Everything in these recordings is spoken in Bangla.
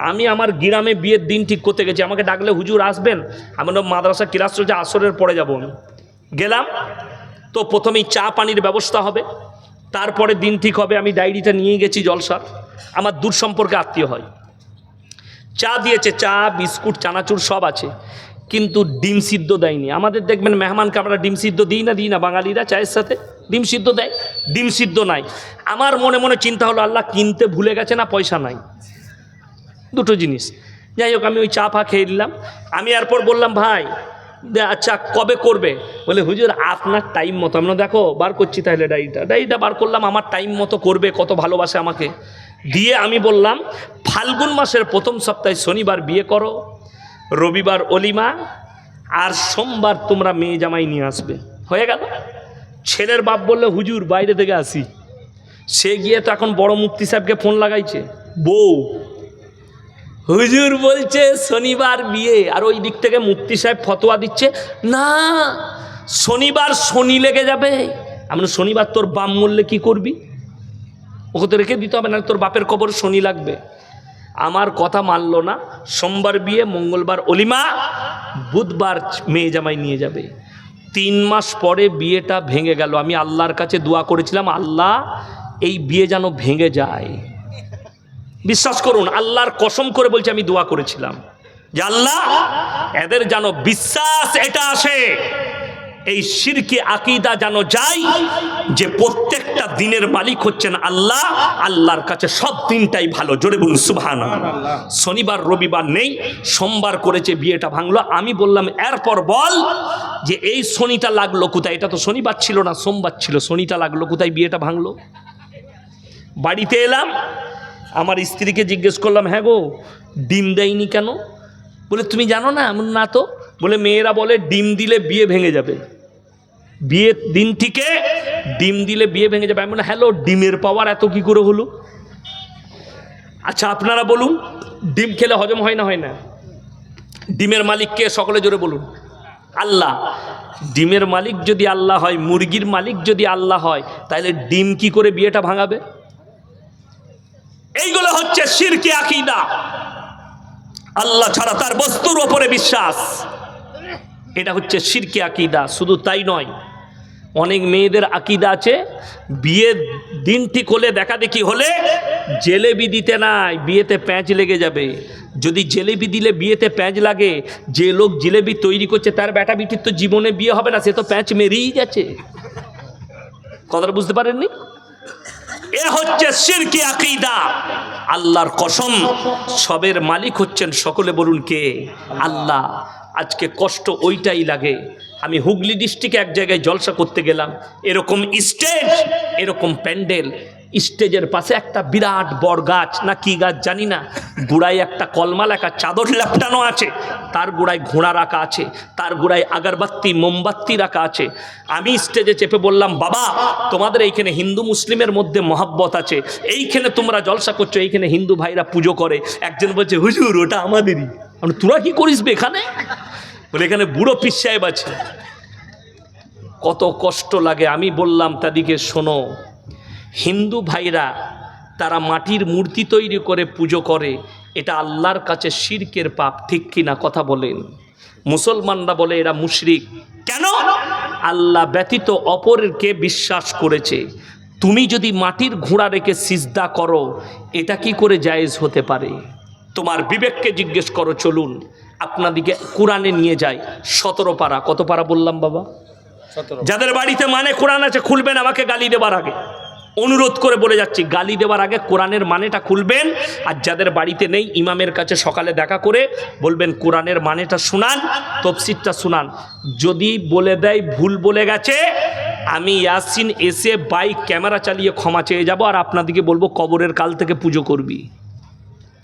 আমি আমার গ্রামে বিয়ের দিন ঠিক করতে গেছি। আমাকে ডাকলে হুজুর আসবেন? আমি বললাম, মাদ্রাসা ক্লাস চলছে আসরের পরে যাব আমি। গেলাম। তো প্রথমেই চা পানির ব্যবস্থা হবে। তারপরে দিন ঠিক হবে আমি ডায়েরিটা নিয়ে গেছি জলসার। আমার দূর সম্পর্কে আত্মীয় হয়। চা দিয়েছে চা বিস্কুট চানাচুর সব আছে। কিন্তু ডিম সিদ্ধ দেয়নি। আমাদের দেখবেন মেহমানকে আমরা ডিম সিদ্ধ দিই না দিই না। বাঙালিরা চায়ের সাথে ডিম সিদ্ধ দেয় ডিম সিদ্ধ নাই। আমার মনে মনে চিন্তা হলো আল্লাহ কিনতে ভুলে গেছে না পয়সা নাই? দুটো জিনিস। যাই হোক, আমি ওই চা ফা খেয়ে নিলাম। আমি এরপর বললাম, ভাই আচ্ছা কবে করবে? বলে, হুজুর, আপনার টাইম মতো। আমরা দেখো, বার করছি তাহলে ডায়েরিটা ডায়েরিটা বার করলাম, আমার টাইম মতো করবে, কত ভালোবাসে আমাকে। দিয়ে আমি বললাম, ফাল্গুন মাসের প্রথম সপ্তাহে শনিবার বিয়ে করো, রবিবার অলিমা, আর সোমবার তোমরা মেয়ে জামাই নিয়ে আসবে। হয়ে গেল। ছেলের বাপ বললে, হুজুর, বাইরে থেকে আসি। সে গিয়ে তো এখন বড় মুক্তি সাহেবকে ফোন লাগাইছে। বউ হুজুর বলছে, শনিবার বিয়ে। আর ওই দিক থেকে মুক্তি সাহেব ফতোয়া দিচ্ছে, না, শনিবার শনি লেগে যাবে। আমরা শনিবার তোর বাম মূল্যে কি করবি? ওকে তো রেখে দিতে হবে না তোর বাপের কবর শনি লাগবে। আমার কথা মানলো না, সোমবার বিয়ে, মঙ্গলবার অলিমা, বুধবার মেয়ে জামাই নিয়ে যাবে। তিন মাস পরে বিয়েটা ভেঙে গেল। আমি আল্লাহর কাছে দোয়া করেছিলাম, আল্লাহ, এই বিয়ে যেন ভেঙে যায়। বিশ্বাস করুন, আল্লাহর কসম করে বলছি, আমি দোয়া করেছিলাম। যে আল্লাহ, এদের যেন বিশ্বাস এটা আসে, এই সিরকি আকিদা যেন যাই যে প্রত্যেকটা দিনের মালিক হচ্ছেন আল্লাহ, আল্লাহর কাছে সব দিনটাই ভালো। জোরে বলুন সুবহান শনিবার, রবিবার নেই, সোমবার করেছে, বিয়েটা ভাঙলো। আমি বললাম, এরপর বল যে এই শনিটা লাগল কোথায়? এটা তো শনিবার ছিল না, সোমবার ছিল। শনিটা লাগল কোথায়? বিয়েটা ভাঙলো। বাড়িতে এলাম আমার স্ত্রীকে জিজ্ঞেস করলাম হ্যাঁ গো, ডিম দেয়নি কেন? বলে, তুমি জানো না, এমন না তো? বলে, মেয়েরা বলে, ডিম দিলে বিয়ে ভেঙে যাবে। বিয়ে দিন থেকে ডিম দিলে বিয়ে ভেঙে যাবে। আমি বলি হ্যালো, ডিমের পাওয়ার এত কি করে হলো? আচ্ছা আপনারা বলুন, ডিম খেলে হজম হয় না হয় না? ডিমের মালিককে সকলে জোরে বলুন। আল্লাহ। ডিমের মালিক যদি আল্লাহ হয়, মুরগির মালিক যদি আল্লাহ হয় তাহলে ডিম কি করে বিয়েটা ভাঙাবে? এইগুলো হচ্ছে শিরকি আকিদা। আল্লাহ ছাড়া তার বস্তুর ওপরে বিশ্বাস। এটা হচ্ছে শিরকি আকিদা, শুধু তাই নয়, অনেক মেয়েদের আকিদা আছে বিয়ে দিন ঠিক হলে দেখা দেখি হলে জেলেবি দিতে নাই, বিয়েতে প্যাঁচ লেগে যাবে। যদি জেলেবি দিলে বিয়েতে প্যাঁচ লাগে, যে লোক জিলেবি তৈরি করছে, তার বেটা বিটির তো জীবনে বিয়ে হবে না, সে তো প্যাঁচ মেরেই যাচ্ছে। কথাটা বুঝতে পারেননি? এ হচ্ছে সিরকি আকিদা। আল্লাহর কসম, সবের মালিক হচ্ছেন সকলে বলুন কে? আল্লাহ। আজকে কষ্ট ওইটাই লাগে। আমি হুগলি ডিস্ট্রিক্টে এক জায়গায় জলসা করতে গেলাম। এরকম স্টেজ, এরকম প্যান্ডেল স্টেজের পাশে একটা বিরাট বড় গাছ না কি গাছ জানি না। গুড়ায় একটা কলমা লেখা চাদর লেপটানো আছে তার গোড়ায় ঘোড়া রাখা আছে তার গোড়ায় আগরবাতি মোমবাতি রাখা আছে। আমি স্টেজে চেপে বললাম বাবা তোমাদের এইখানে হিন্দু মুসলিমের মধ্যে মহাব্বত আছে। এইখানে তোমরা জলসা করছ এইখানে হিন্দু ভাইরা পুজো করে। একজন বলছে হুজুর ওটা আমাদেরই। আমি, তোরা কি করিস এখানে? বলে এখানে বুড়ো পিস সাহেব আছে। কত কষ্ট লাগে আমি বললাম তাদিকে শোনো হিন্দু ভাইরা তারা মাটির মূর্তি তৈরি করে পুজো করে এটা আল্লাহর কাছে শিরকের পাপ ঠিক কিনা কথা বলেন? মুসলমানরা বলে এরা মুশরিক। কেন? আল্লাহ ব্যতীত অপরকে বিশ্বাস করেছে। তুমি যদি মাটির ঘোড়া রেখে সিজদা করো এটা কি করে জায়েজ হতে পারে? তোমার বিবেককে জিজ্ঞেস করো চলুন আপনাদিকে কোরআনে নিয়ে যায় সতেরো পারা। কত পারা বললাম বাবা? যাদের বাড়িতে মানে কোরআন আছে খুলবেন আমাকে গালি দেবার আগে। অনুরোধ করে বলে যাচ্ছি, গালি দেওয়ার আগে কোরআনের মানেটা খুলবেন। আর যাদের বাড়িতে নেই, ইমামের কাছে সকালে দেখা করে বলবেন, কোরআনের মানেটা শুনান, তফসিরটা শুনান। যদি বলে দেয়, ভুল বলে গেছে, আমি ইয়াসিন এসে বাইক ক্যামেরা চালিয়ে ক্ষমা চেয়ে যাব, আর আপনাদেরকে বলব, কবরের কাল থেকে পুজো করবি।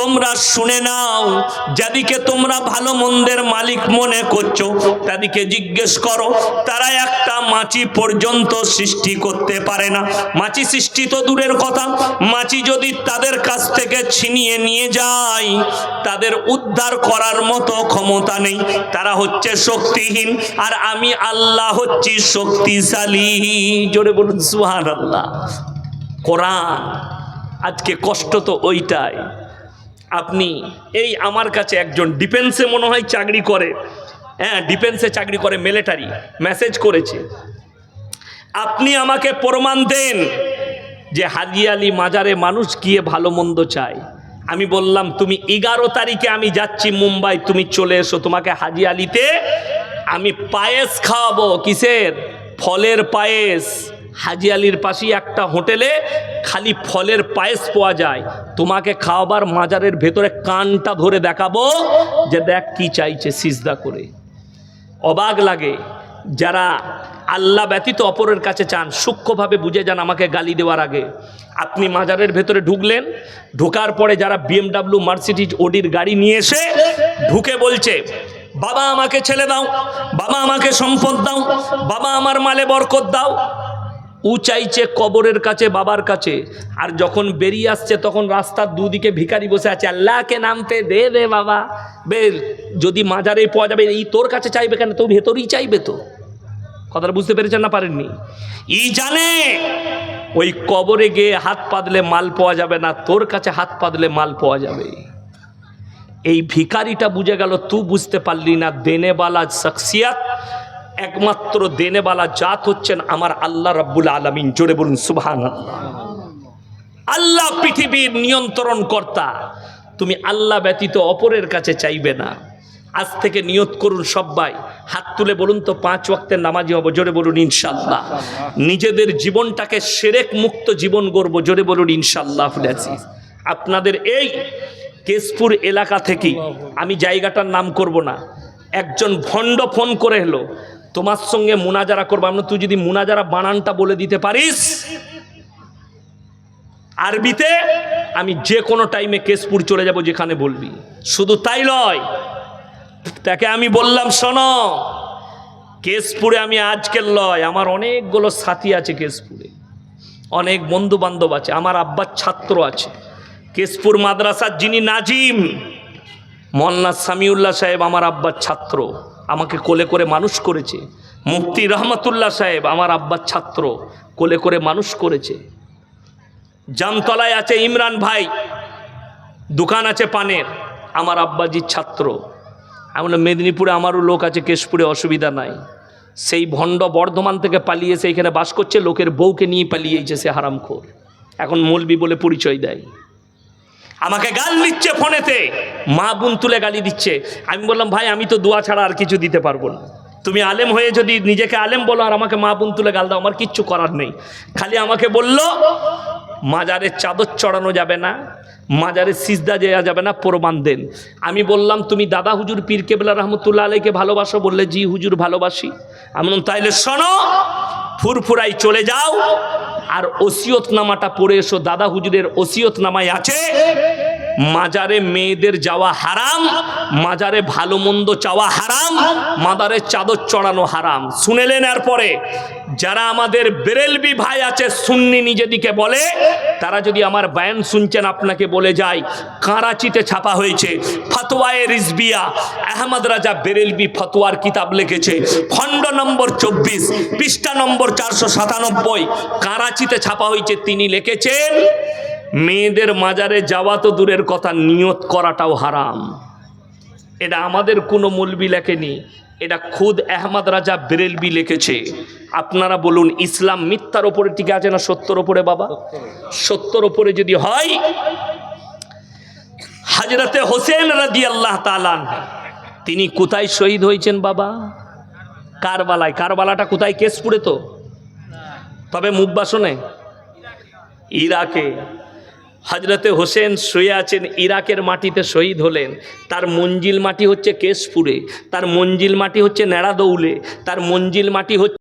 তোমরা শুনে নাও, যাদিকে তোমরা ভালো মন্দের মালিক মনে করছ, তাদিকে জিজ্ঞেস করো। তারা একটা মাছি পর্যন্ত সৃষ্টি করতে পারে না। মাছি সৃষ্টি তো দূরের কথা। মাছি যদি তাদের কাছ থেকে ছিনিয়ে নিয়ে যায়, তাদের উদ্ধার করার মতো ক্ষমতা নেই। তারা হচ্ছে শক্তিহীন, আর আমি আল্লাহ হচ্ছি শক্তিশালী। জোরে বলুন সুহান আল্লাহ কোরআন, আজকে কষ্ট তো ওইটাই। আপনি, এই আমার কাছে একজন ডিফেন্সে মনে হয় চাকরি করে। হ্যাঁ ডিফেন্সে চাকরি করে মিলিটারি মেসেজ করেছে। আপনি আমাকে প্রমাণ দেন যে হাজি আলী মাজারে মানুষ গিয়ে ভালো মন্দ চায়। আমি বললাম, তুমি এগারো তারিখে আমি যাচ্ছি মুম্বাই, তুমি চলে এসো তোমাকে হাজি আলীতে। আমি পায়েস খাওয়াবো, কিসের? ফলের পায়েস। হাজি আলীর পাশেই একটা হোটেলে খালি ফলের পায়েস পাওয়া যায়। তোমাকে খাওয়াবার মাজারের ভেতরে কানটা ধরে দেখাবো যে দেখ কি চাইছে সিজদা করে। অবাক লাগে যারা আল্লাহ ব্যতীত অপরের কাছে চান, সূক্ষ্মভাবে বুঝে যান আমাকে গালি দেওয়ার আগে। আপনি মাজারের ভেতরে ঢুকলেন, ঢোকার পরে যারা বিএমডাব্লিউ, মার্সিডিজ, ওডির গাড়ি নিয়ে এসে ঢুকে বলছে, বাবা আমাকে ছেলে দাও, বাবা আমাকে সম্পদ দাও, বাবা আমার মালে বরকত দাও উ চাইছে কবরের কাছে, বাবার কাছে। আর যখন বেরিয়ে আসছে, তখন রাস্তার দুদিকে ভিখারি বসে আছে। আল্লাহকে নামতে দে দে বাবা। বে, যদি মাজারে পাওয়া যাবে, এই তোর কাছে চাইবে কেন? তো ভেতরেই চাইবে তো। কথাটা বুঝতে পেরেছেন না পারেননি? ই জানে, ওই কবরে গিয়ে হাত পাতলে মাল পাওয়া যাবে না, তোর কাছে হাত পাতলে মাল পাওয়া যাবে। এই ভিকারিটা বুঝে গেল তুই বুঝতে পারলি না দেনেবালা শখসিয়াত একমাত্র দেনেবালা জাত হচ্ছেন আমার আল্লাহ রাব্বুল আলমিন। জোরে বলুন সুবহান আল্লাহ পৃথিবীর নিয়ন্ত্রণ কর্তা। তুমি আল্লাহ ব্যতীত অপরের কাছে চাইবে না। আজ থেকে নিয়ত করুন সবাই হাত তুলে বলুন তো, পাঁচ ওয়াক্তের নামাজি হব, জোরে বলুন ইনশাল্লাহ নিজেদের জীবনটাকে সেরেক মুক্ত জীবন গড়ব, জোরে বলুন ইনশাল্লাহ আজিজ। আপনাদের এই কেশপুর এলাকা থেকেই আমি জায়গাটার নাম করব না। একজন ভণ্ড ফোন করে এলো তোমার সঙ্গে মুনাজারা করব। আমরা তুই যদি মুনাজারা বানানটা বলে দিতে পারিস, আরবিতে আমি যে কোনো টাইমে কেশপুর চলে যাব যেখানে বলবি। শুধু তাই নয়, তাকে আমি বললাম, শোনো, কেশপুরে আমি আজকের লয়, আমার অনেকগুলো সাথী আছে কেশপুরে। অনেক বন্ধু বান্ধব আছে, আমার আব্বার ছাত্র আছে। কেশপুর মাদ্রাসার যিনি নাজিম মন্না সামিউল্লাহ সাহেব আমার আব্বার ছাত্র। আমাকে কোলে করে মানুষ করেছে। মুফতি রহমতুল্লাহ সাহেব, আমার আব্বার ছাত্র, কোলে করে মানুষ করেছে। জামতলায় আছে ইমরান ভাই, দোকান আছে পানের, আমার আব্বাজির ছাত্র। এমন মেদিনীপুরে আমারও লোক আছে, কেশপুরে অসুবিধা নাই। সেই ভণ্ড বর্ধমান থেকে পালিয়ে এখানে বাস করছে, লোকের বউকে নিয়ে পালিয়েছে সে হারামখোর। এখন মলবি বলে পরিচয় দেয়। আমাকে গাল দিচ্ছে ফোনেতে। মা বোন তুলে গালি দিচ্ছে। আমি বললাম, ভাই, আমি তো দোয়া ছাড়া আর কিছু দিতে পারব না। তুমি আলেম হয়ে যদি নিজেকে আলেম বলো আর আমাকে মা বোন তুলে গাল দাও, আমার কিচ্ছু করার নেই। খালি আমাকে বলল মাজারের চাদর চড়ানো যাবে না মাজারের সিজদা দেওয়া যাবে না, প্রমাণ দেন। আমি বললাম, তুমি দাদা হুজুর পীর কেবলা রহমতুল্লাহ আলাইকে ভালোবাসো বললে, জি হুজুর, ভালোবাসি। আমি তাইলে শোনো ফুরফুরাই চলে যাও আর ওসিয়তনামাটা পড়ে এসো। দাদা হুজুরের ওসিয়তনামায় আছে মাজারে মেয়েদের যাওয়া হারাম, মাজারে ভালো মন্দ চাওয়া হারাম, মাদারে চাদর চড়ানো হারাম। শুনেলেন এরপরে, যারা আমাদের বেরেলবি ভাই আছে, সুন্নি নিজেদিকে বলে, তারা যদি আমার বায়ান শুনছেন, আপনাকে বলে যায় কারাচিতে ছাপা হয়েছে, ফতোয়ায়ে রিজবিয়া, আহমদ রাজা বেরেলবি ফতোয়ার কিতাব লিখেছে, খণ্ড নম্বর চব্বিশ, পৃষ্ঠা নম্বর চারশো সাতানব্বই কারাচিতে ছাপা হয়েছে, তিনি লিখেছেন মেয়েদের মাজারে যাওয়া তো দূরের কথা, নিয়ত করাটাও হারাম। এটা আমাদের কোনো মলবি লেখেনি, এটা খুদ আহমদ রাজা বেরেলবি লিখেছে। আপনারা বলুন, ইসলাম মিথ্যার ওপরে টিকে আছে না সত্যর ওপরে, বাবা? সত্যর ওপরে যদি হয়, হাজরতে হোসেন রাজি আল্লাহ তালান তিনি কোথায় শহীদ হয়েছেন, বাবা? কারবালায়। কারবালাটা কোথায়? কেশপুরে তো। তবে মুখ বাসনে। ইরাকে। হজরতে হোসেন শুয়ে আছেন ইরাকের মাটিতে শহীদ হলেন। তার মঞ্জিল মাটি হচ্ছে কেশপুরে, তার মঞ্জিল মাটি হচ্ছে নেড়াদৌলে, তার মঞ্জিল মাটি হচ্ছে